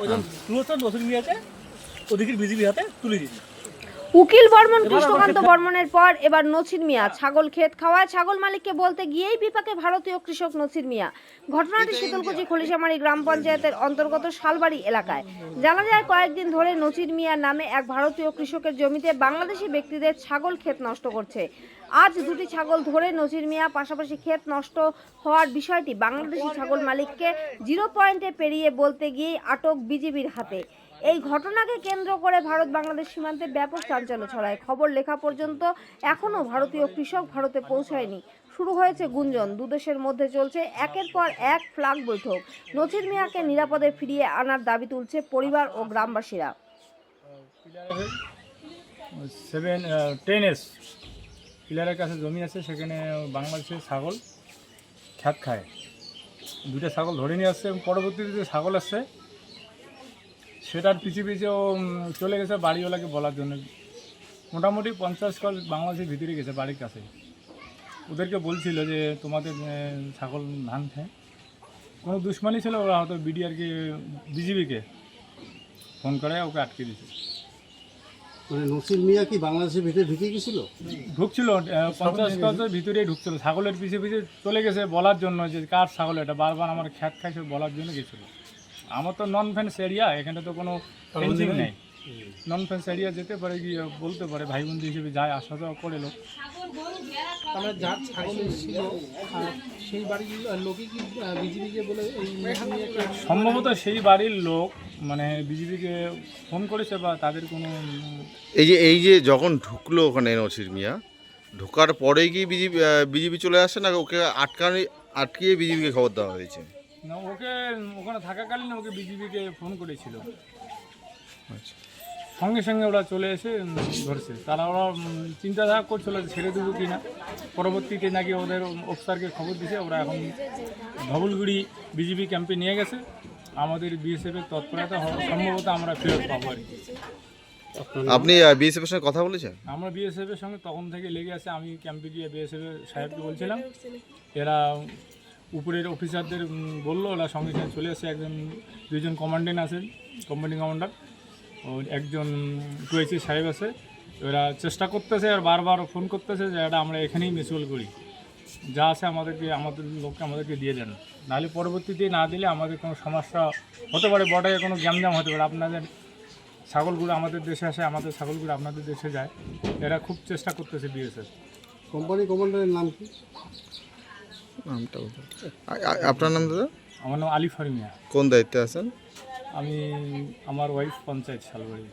ওই জন্য তুলোটা নতুন আছে ওদিকের বিজেপি হাতে তুলে দিয়েছে। উকিল বর্মন কৃষ্ণকান্ত বর্মনের পর এবার নছির মিয়া ছাগল ক্ষেত খাওয়ায় ছাগল মালিককে বলতে গিয়েই বিপাকে ভারতীয় কৃষক নছির মিয়া। ঘটনাটি শীতলকুচি খলিশামারি গ্রাম পঞ্চায়েতের অন্তর্গত শালবাড়ি এলাকায়। জানা যায় কয়েকদিন ধরে নছির মিয়া নামে এক ভারতীয় কৃষকের জমিতে বাংলাদেশি ব্যক্তিদের ছাগল ক্ষেত নষ্ট করছে। আজ দুটি ছাগল ধরে নজির মিয়া পাশাপাশি ক্ষেত নষ্ট হওয়ার বিষয়টি বাংলাদেশি ছাগল মালিককে জিরো পয়েন্টে পেরিয়ে বলতে গিয়েই আটক বিজিবির হাতে। এই ঘটনাকে কেন্দ্র করে ভারত বাংলাদেশ সীমান্তে ব্যাপক চাঞ্চল্য ছড়ায়। খবর লেখা পর্যন্ত এখনও ভারতীয় কৃষক ভারতে পৌঁছায়নি। শুরু হয়েছে গুঞ্জন। দুদেশের মধ্যে চলছে একের পর এক ফ্লাগ বৈঠক। নজির মিয়াকে নিরাপদে ফিরিয়ে আনার দাবি তুলছে পরিবার ও গ্রামবাসীরা। টেন এস পিলারের কাছে জমি আছে, সেখানে বাংলাদেশের ছাগল খ্যাত খায়। দুটো ছাগল ধরে নিয়ে আসছে এবং পরবর্তীতে যে ছাগল আসছে সেটার পিছিয়ে পিছিয়ে ও চলে গেছে বাড়িওয়ালাকে বলার জন্য। মোটামুটি পঞ্চাশ কল বাংলাদেশের ভিতরে গেছে বাড়ির কাছে। ওদেরকে বলছিল যে তোমাদের ছাগল ছাগল ভাঙছে। কোনো দুশ্মনী ছিল ওরা হয়তো বিডিআরকে বিজিবিকে ফোন করে ওকে আটকে দিয়েছে। মানে নসির মিয়া কি বাংলাদেশের ভিতরে ঢুকে গেছিল? ঢুকছিল পঞ্চাশ গজের ভিতরেই ঢুকছিল। ছাগলের পিছিয়ে পিছিয়ে চলে গেছে বলার জন্য যে কার ছাগল এটা? বারবার আমার খ্যাত খাইছে বলার জন্য গেছিল। আমার তো নন ফেন্স এরিয়া এখানে তো কোনো ফেন্সিং নেই। নন ফেন্স এরিয়া যেতে পারে গিয়ে বলতে পারে ভাই বন্ধু হিসেবে যায় আসা যাওয়া করে লোক। আমরা যার ছাগল এসেছিল সেই বাড়ির লোকই কি বিজেপিকে বলে সম্ভবত সেই বাড়ির লোক মানে বিজেপিকে ফোন করেছে বা তাদের কোনো এই যে এই যে যখন ঢুকলো ওখানে নসির মিয়া ঢোকার পরেই কি বিজেপি বিজেপি চলে আসে না? ওকে আটকানি আটকিয়ে বিজেপিকে খবর দেওয়া হয়েছে? না ওকে ওখানে থাকাকালীন ওকে বিজেপিকে ফোন করেছিল। আচ্ছা। সঙ্গে সঙ্গে ওরা চলে এসে ধরছে। তারা ওরা চিন্তাধারা করছিল যে ছেড়ে দেবো কি না। পরবর্তীতে নাকি ওদের অফিসারকে খবর দিছে ওরা এখন ধবলগুড়ি বিজেপি ক্যাম্পে নিয়ে গেছে। আমাদের বিএসএফের তৎপরতা সম্ভবত আমরা ফেরত পাবো আর কি। আপনি বিএসএফ এর সঙ্গে কথা বলেছেন? আমরা বিএসএফ এর সঙ্গে তখন থেকে লেগে আছে। আমি ক্যাম্পে গিয়ে বিএসএফ এর সাহেবকে বলছিলাম। এরা উপরের অফিসারদের বলল ওরা সঙ্গে সঙ্গে চলে আসে একজন দুজন কমান্ডেন্ট আছেন কমান্ডিং কমান্ডার ও, একজন টুয়েসি সাহেব আছে। ওরা চেষ্টা করতেছে আর বারবার ফোন করতেছে যে, এটা আমরা এখানেই মিসুয়াল করি। যা আছে আমাদেরকে, আমাদের লোককে আমাদেরকে দিয়ে দেন। নাহলে পরবর্তীতে না দিলে আমাদের কোনো সমস্যা হতে পারে বর্ডারে কোনো গ্যামজাম হতে পারে। আপনাদের ছাগলগুলো আমাদের দেশে আসে, আমাদের ছাগলগুলো আপনাদের দেশে যায়। এরা খুব চেষ্টা করতেছে বিএসএফ কোম্পানি কমান্ডারের নাম কি? নামটা আপনার নাম দাদা? আমার নাম আলিফার ফারমিয়া কোন দায়িত্বে আছেন? আমি আমার ওয়াইফ পঞ্চায়েত শালবাড়ি।